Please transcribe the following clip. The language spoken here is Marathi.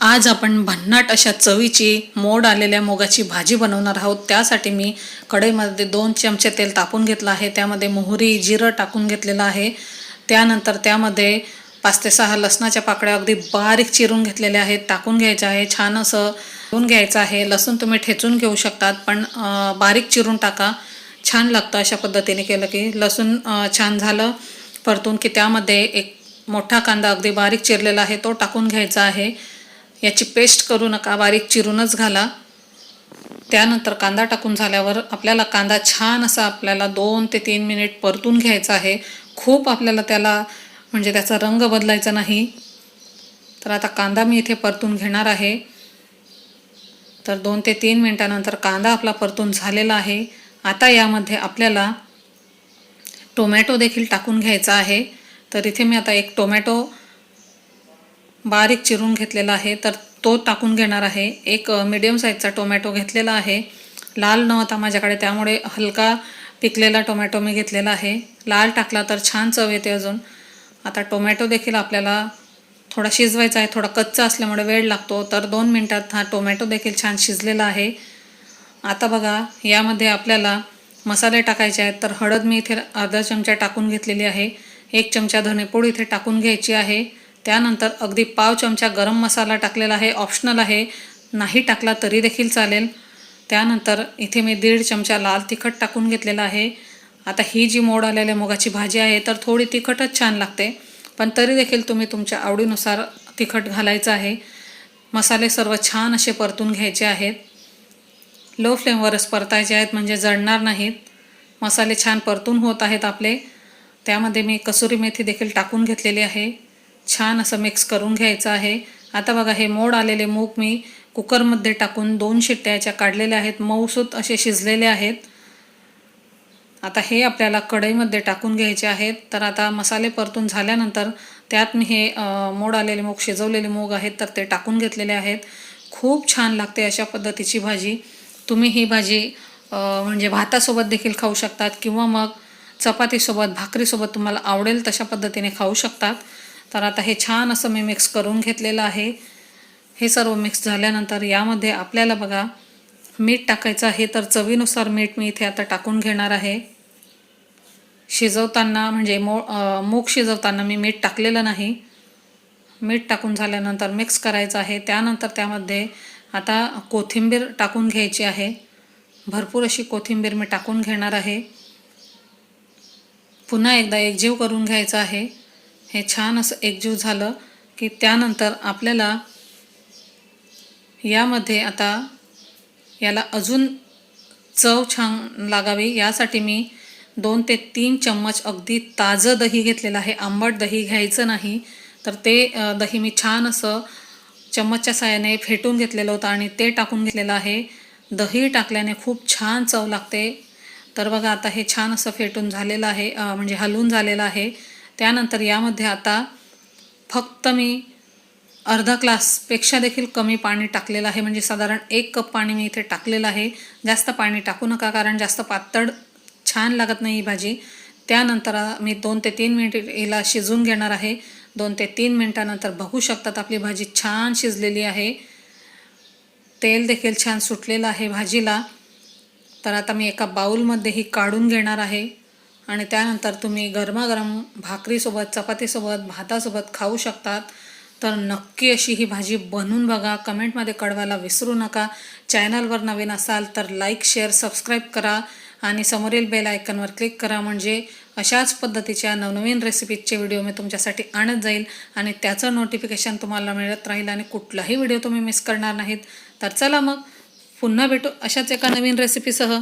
आज आपण भन्नाट अशा चवीची मोड आलेल्या मुगाची भाजी बनवणार आहोत. त्यासाठी मी कढईमध्ये दोन चमचे तेल तापून घेतलं आहे. त्यामध्ये मोहरी जिरं टाकून घेतलेलं आहे. त्यानंतर त्यामध्ये पाच ते सहा लसणाच्या पाकळ्या अगदी बारीक चिरून घेतलेल्या आहेत. टाकून घ्यायचं आहे. छान असं चिरून घ्यायचं आहे. लसूण तुम्ही ठेचून घेऊ शकतात पण बारीक चिरून टाका. छान लागतं अशा पद्धतीने केलं की लसूण छान झालं परतून की त्यामध्ये एक मोठा कांदा अगदी बारीक चिरलेला आहे तो टाकून घ्यायचा आहे. याची पेस्ट करू नका बारीक चिरूनच घाला. त्यानंतर कांदा टाकून झाल्यावर आपल्याला कांदा छान असा आपल्याला दोन ते तीन मिनिट परतून घ्यायचा आहे. खूप आपल्याला त्याला म्हणजे त्याचा रंग बदलायचा नाही. तर आता कांदा मी इथे परतून घेणार आहे. तर दोन ते तीन मिनटानंतर कांदा आपला परतून झालेला आहे. आता यामध्ये आपल्याला टोमॅटो देखील टाकून घ्यायचा आहे. तर इथे मी आता एक टोमॅटो बारीक चिरून घेतलेला आहे तर तो टाकून घेणार आहे. एक मिडियम साईजचा टोमॅटो घेतलेला आहे. लाल नव्हता माझ्याकडे त्यामुळे हलका पिकलेला टोमॅटो मी घेतलेला आहे. लाल टाकला तर छान चव येते अजून. आता टोमॅटो देखील आपल्याला थोडा शिजवायचा आहे थोडा कच्चा असल्यामुळे वेळ लागतो तर दोन मिनटात हा टोमॅटो देखील छान शिजलेला आहे. आता बघा यामध्ये आपल्याला मसाले टाकायचे आहेत तर हळद मी इथे अर्धा चमचा टाकून घेतलेली आहे. एक चमचा धनेपूड इथे टाकून घ्यायची आहे. त्यानंतर अगदी पाव चमचा गरम मसाला टाकलेला आहे ऑप्शनल आहे. नाही टाकला तरी देखील चालेल. त्यानंतर इथे मी दीड चमचा लाल तिखट टाकून घेतलेला आहे. आता ही जी मोड आलेल्या मुगाची भाजी आहे तर थोडी तिखटच छान लागते. पण तरी देखील तुम्ही तुमच्या आवडीनुसार तिखट घालायचं आहे. मसाले सर्व छान असे परतून घ्यायचे आहेत. लो फ्लेमवरच परतायचे आहेत म्हणजे जळणार नाहीत. मसाले छान परतून होत आहेत आपले. त्यामध्ये मी कसुरी मेथी देखील टाकून घेतलेली आहे. छान असं मिक्स करून घ्यायचं आहे. आता बघा हे मोड आलेले मूग मी कुकरमध्ये टाकून दोन शिट्ट्या याच्या काढलेल्या आहेत. मऊसूत असे शिजलेले आहेत. आता हे आपल्याला कढईमध्ये टाकून घ्यायचे आहेत. तर आता मसाले परतून झाल्यानंतर त्यात मी हे मोड आलेले मूग शिजवलेले मूग आहेत तर ते टाकून घेतलेले आहेत. खूप छान लागते अशा पद्धतीची भाजी. तुम्ही ही भाजी म्हणजे भातासोबत देखील खाऊ शकतात किंवा मग चपातीसोबत भाकरीसोबत तुम्हाला आवडेल तशा पद्धतीने खाऊ शकतात. तर आता हे छान असं मी मिक्स करून घेतलेलं आहे. हे सर्व मिक्स झाल्यानंतर यामध्ये आपल्याला बघा मीठ टाकायचं आहे तर चवीनुसार मीठ मी इथे आता टाकून घेणार आहे. शिजवताना म्हणजे मो मूग शिजवताना मी मीठ टाकलेलं नाही. मीठ टाकून झाल्यानंतर मिक्स करायचं आहे. त्यानंतर त्यामध्ये आता कोथिंबीर टाकून घ्यायची आहे. भरपूर अशी कोथिंबीर मी टाकून घेणार आहे. पुन्हा एकदा एकजीव करून घ्यायचं आहे. हे छान असं एकजीव झालं की त्यानंतर आपल्याला यामध्ये आता याला अजून चव छान लागावी. यासाठी मी दोन ते तीन चम्मच अगदी ताजं दही घेतलेलं आहे. आंबट दही घ्यायचं नाही तर ते दही मी छान असं चम्मचच्या साहाय्याने फेटून घेतलेलं होतं आणि ते टाकून घेतलेलं आहे. दही टाकल्याने खूप छान चव लागते. तर बघा आता हे छान असं फेटून झालेलं आहे म्हणजे हलवून झालेलं आहे. त्यानंतर यामध्ये आता फक्त मी अर्धा ग्लासपेक्षा देखील कमी पाणी टाकलेलं आहे. म्हणजे साधारण एक कप पाणी मी इथे टाकलेलं आहे. जास्त पाणी टाकू नका कारण जास्त पातळ छान लागत नाही ही भाजी. त्यानंतर मी दोन ते तीन मिनिट हिला शिजून घेणार आहे. दोन ते तीन मिनटानंतर बघू शकतात आपली भाजी छान शिजलेली आहे. तेल देखील छान सुटलेलं आहे भाजीला. तर आता मी एका बाऊलमध्ये ही काढून घेणार आहे. आणि त्यानंतर तुम्ही गरमागरम भाकरीसोबत चपातीसोबत भातासोबत खाऊ शकतात. तर नक्की अशी ही भाजी बनवून बघा. कमेंटमध्ये कळवायला विसरू नका. चॅनलवर नवीन असाल तर लाईक शेअर सबस्क्राईब करा. आणि समोरील बेल आयकनवर क्लिक करा म्हणजे अशाच पद्धतीच्या नवनवीन रेसिपीजचे व्हिडिओ मी तुमच्यासाठी आणत जाईल. आणि त्याचं नोटिफिकेशन तुम्हाला मिळत राहील आणि कुठलाही व्हिडिओ तुम्ही मिस करणार नाहीत. तर चला मग पुन्हा भेटू अशाच एका नवीन रेसिपीसह